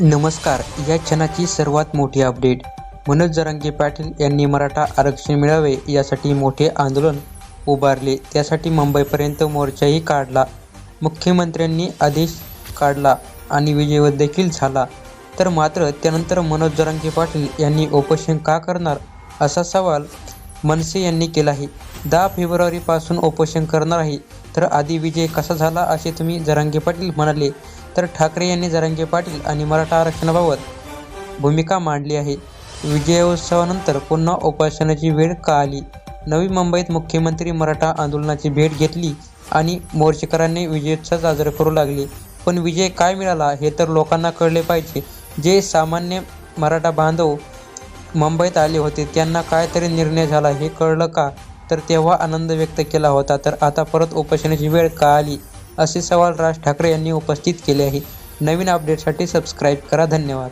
नमस्कार या क्षणाची सर्वात मोठी अपडेट. मनोज जरांगे पाटील यांनी मराठा आरक्षण मिळावे यासाठी मोठे आंदोलन उभारले. त्यासाठी मुंबईपर्यंत मोर्चाही काढला. मुख्यमंत्र्यांनी आदेश काढला आणि विजय देखील झाला. तर मात्र त्यानंतर मनोज जरांगे पाटील यांनी उपोषण का करणार असा सवाल मनसे यांनी केला आहे. दहा फेब्रुवारीपासून उपोषण करणार आहे. तर आधी विजय कसा झाला असे तुम्ही जरांगे पाटील म्हणाले. तर ठाकरे यांनी जरांगे पाटील आणि मराठा आरक्षणाबाबत भूमिका मांडली आहे. विजयोत्सवानंतर पुन्हा उपासनाची वेळ का आली? नवी मुंबईत मुख्यमंत्री मराठा आंदोलनाची भेट घेतली आणि मोर्चेकरांनी विजयोत्सव साजरा करू लागले. पण विजय काय मिळाला हे तर लोकांना कळले पाहिजे. जे सामान्य मराठा बांधव मुंबईत आले होते त्यांना काय तरी निर्णय झाला हे कळलं का? तर तेव्हा आनंद व्यक्त केला होता. तर आता परत उपोषणाची वेळ का आली? असे सवाल राज ठाकरे यांनी उपस्थित केले आहे. नवीन अपडेटसाठी सबस्क्राईब करा. धन्यवाद.